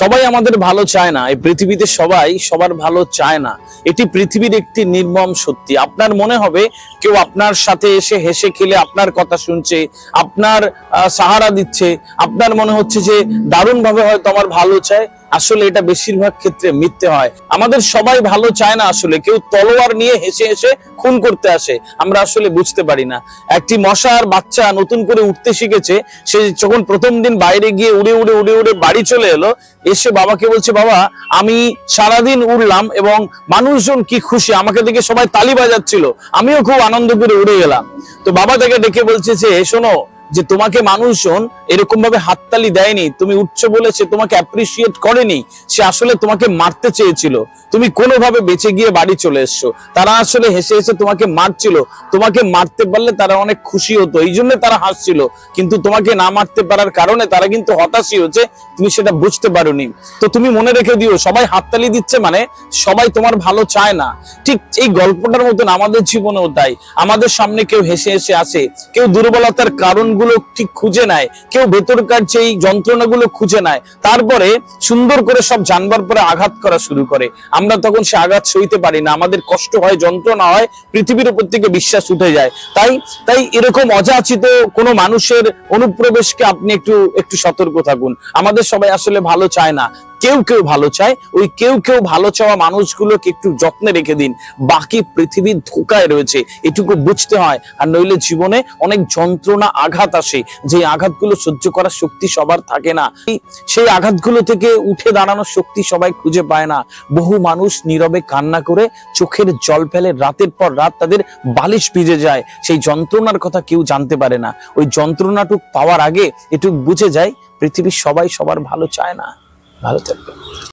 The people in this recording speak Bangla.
সবাই আমাদের ভালো চায় না, এই পৃথিবীতে সবাই সবার ভালো চায় না। এটি পৃথিবীর একটি নির্মম সত্যি। আপনার মনে হবে কেউ আপনার সাথে এসে হেসে খেলে আপনার কথা শুনছে, আপনার সাহারা দিচ্ছে, আপনার মনে হচ্ছে যে দারুণভাবে হয়তো আমার ভালো চায়। আসলে এটা বেশিরভাগ ক্ষেত্রে মিথ্যে হয়। আমাদের সবাই ভালো চায় না আসলে। কেউ তলোয়ার নিয়ে হেসে হেসে খুন করতে আসে। আমরা আসলে বুঝতে পারি না। একটি মশার বাচ্চা নতুন করে উঠতে শিখেছে। সে যখন প্রথম দিন বাইরে গিয়ে উড়ে উড়ে উড়ে উড়ে বাড়ি চলে এলো, এসে বাবাকে বলছে, বাবা, আমি সারাদিন উড়লাম এবং মানুষজন কি খুশি? আমাকে দেখে সবাই তালি বাজাচ্ছিল। আমিও খুব আনন্দ করে উড়ে গেলাম। তো বাবা তাকে ডেকে বলছে যে শোনো যে তোমাকে মানুষজন এরকম ভাবে হাততালি দেয়নি, তুমি উঠছো বলে সে তোমাকে অ্যাপ্রিসিয়েট করেনি, সে আসলে তোমাকে মারতে চেয়েছিল। তুমি কোনোভাবে বেঁচে গিয়ে বাড়ি চলে এসছো। তারা আসলে হেসে হেসে তোমাকে মারছিল। তোমাকে মারতে পারলে তারা অনেক খুশি হতো, এই জন্য তারা হাসছিল। কিন্তু তোমাকে না মারতে পারার কারণে তারা কিন্তু হতাশই হচ্ছে তুমি সেটা বুঝতে পারোনি। তো তুমি মনে রেখে দিও, সবাই হাততালি দিচ্ছে মানে সবাই তোমার ভালো চায় না। ঠিক এই গল্পটার মতন আমাদের জীবনেও তাই। আমাদের সামনে কেউ হেসে হেসে আসে, কেউ দুর্বলতার কারণগুলো ঠিক খুঁজে নেয়, কেউ ভেতরকার যেই যন্ত্রণাগুলো খুঁজে নেয়, তারপরে সুন্দর করে সব জানবার পরে আঘাত করা শুরু করে। আমরা তখন সে আঘাত সইতে পারি না, আমাদের কষ্ট হয়, যন্ত্রণা হয়, পৃথিবীর উপর থেকে বিশ্বাস উঠে যায়। তাই তাই এরকম অযাচিত কোনো মানুষের অনুপ্রবেশকে আপনি একটু একটু সতর্ক থাকুন। আমাদের সবাই আসলে ভালো চায় না। কেউ কেউ ভালো চায়, ওই কেউ কেউ ভালো চাওয়া মানুষগুলোকে একটু যত্নে রেখে দিন। বাকি পৃথিবী ধোকায় রয়েছে, এটুকু বুঝতে হয়। আর নইলে জীবনে অনেক যন্ত্রণা, আঘাত আসে, যে আঘাতগুলো সহ্য করার শক্তি সবার থাকে না। সেই আঘাতগুলো থেকে উঠে দাঁড়ানোর শক্তি সবাই খুঁজে পায় না। বহু মানুষ নীরবে কান্না করে চোখের জল ফেলে, রাতের পর রাত তাদের বালিশ ভিজে যায়। সেই যন্ত্রণার কথা কেউ জানতে পারে না। ওই যন্ত্রণাটুক পাওয়ার আগে এটুক বুঝে যায়, পৃথিবীর সবাই সবার ভালো চায় না। ভালো থাকবে